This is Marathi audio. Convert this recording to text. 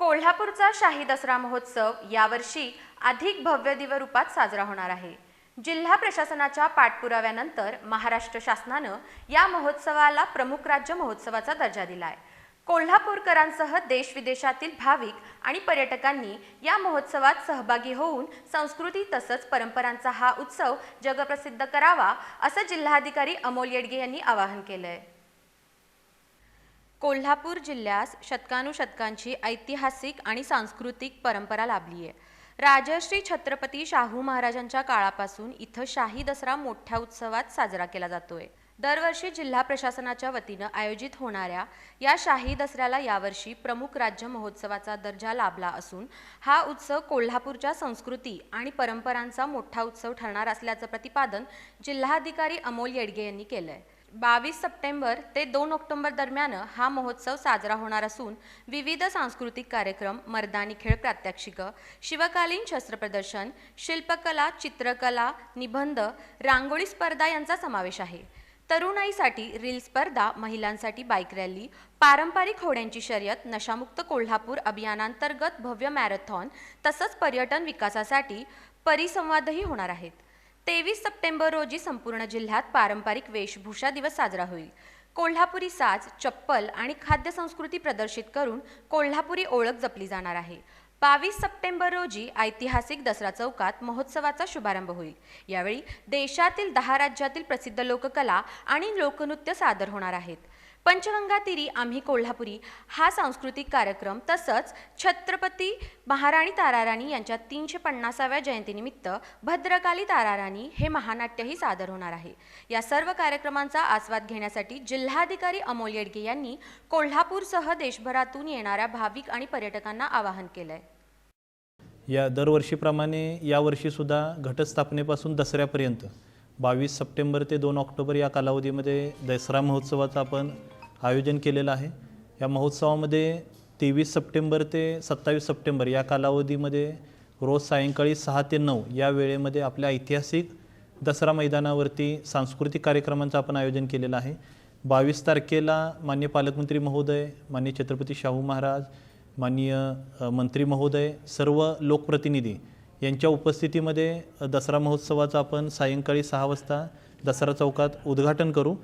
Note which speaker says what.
Speaker 1: कोल्हापूरचा शाही दसरा महोत्सव यावर्षी अधिक भव्य दिवरूपात साजरा होणार आहे. जिल्हा प्रशासनाच्या पाठपुराव्यानंतर महाराष्ट्र शासनानं या महोत्सवाला प्रमुख राज्य महोत्सवाचा दर्जा दिलाय. कोल्हापूरकरांसह देश विदेशातील भाविक आणि पर्यटकांनी या महोत्सवात सहभागी होऊन संस्कृती तसंच परंपरांचा हा उत्सव जगप्रसिद्ध करावा असं जिल्हाधिकारी अमोल येडगे यांनी आवाहन केलंय. कोल्हापूर जिल्ह्यास शतकानुशतकांची ऐतिहासिक आणि सांस्कृतिक परंपरा लाभली आहे राजश्री छत्रपती शाहू महाराजांच्या काळापासून इथं शाही दसरा मोठ्या उत्सवात साजरा केला जातोय. दरवर्षी जिल्हा प्रशासनाच्या वतीनं आयोजित होणाऱ्या या शाही दसऱ्याला यावर्षी प्रमुख राज्य महोत्सवाचा दर्जा लाभला असून हा उत्सव कोल्हापूरच्या संस्कृती आणि परंपरांचा मोठा उत्सव ठरणार असल्याचं प्रतिपादन जिल्हाधिकारी अमोल येडगे यांनी केलं आहे बावीस सप्टेंबर ते दोन ऑक्टोबर दरम्यान हा महोत्सव साजरा होणार असून विविध सांस्कृतिक कार्यक्रम मर्दानी खेळ प्रात्यक्षिकं शिवकालीन शस्त्रप्रदर्शन शिल्पकला चित्रकला निबंध रांगोळी स्पर्धा यांचा समावेश आहे. तरुणाईसाठी रील स्पर्धा महिलांसाठी बाईक रॅली पारंपरिक होड्यांची शर्यत नशामुक्त कोल्हापूर अभियानांतर्गत भव्य मॅरेथॉन तसंच पर्यटन विकासासाठी परिसंवादही होणार आहेत. तेवीस सप्टेंबर रोजी संपूर्ण जिल्ह्यात पारंपरिक वेशभूषा दिवस साजरा होईल. कोल्हापुरी साज चप्पल आणि खाद्य संस्कृती प्रदर्शित करून कोल्हापुरी ओळख जपली जाणार आहे. बावीस सप्टेंबर रोजी ऐतिहासिक दसरा चौकात महोत्सवाचा शुभारंभ होईल. यावेळी देशातील दहा राज्यातील प्रसिद्ध लोककला आणि लोकनृत्य सादर होणार आहेत. पंचगंगा तिरी आम्ही कोल्हापुरी हा सांस्कृतिक कार्यक्रम तसंच छत्रपती महाराणी ताराराणी यांच्या तीनशे पन्नासाव्या जयंतीनिमित्त भद्रकाली ताराराणी हे महानाट्यही सादर होणार आहे. या सर्व कार्यक्रमांचा आस्वाद घेण्यासाठी जिल्हाधिकारी अमोल येडगे यांनी कोल्हापूरसह देशभरातून येणाऱ्या भाविक आणि पर्यटकांना आवाहन केलं आहे
Speaker 2: या दरवर्षीप्रमाणे यावर्षीसुद्धा घटस्थापनेपासून दसऱ्यापर्यंत बावीस सप्टेंबर ते दोन ऑक्टोबर या कालावधीमध्ये दसरा महोत्सवाचं आपण आयोजन केलेलं आहे. या महोत्सवामध्ये तेवीस सप्टेंबर ते सत्तावीस सप्टेंबर या कालावधीमध्ये रोज सायंकाळी सहा ते नऊ या वेळेमध्ये आपल्या ऐतिहासिक दसरा मैदानावरती सांस्कृतिक कार्यक्रमांचं आपण आयोजन केलेलं आहे. बावीस तारखेला मान्य पालकमंत्री महोदय मान्य छत्रपती शाहू महाराज माननीय मंत्री महोदय सर्व लोकप्रतिनिधी यांच्या उपस्थितीमध्ये दसरा महोत्सवाचं आपण सायंकाळी सहा वाजता दसरा चौकात उद्घाटन करू.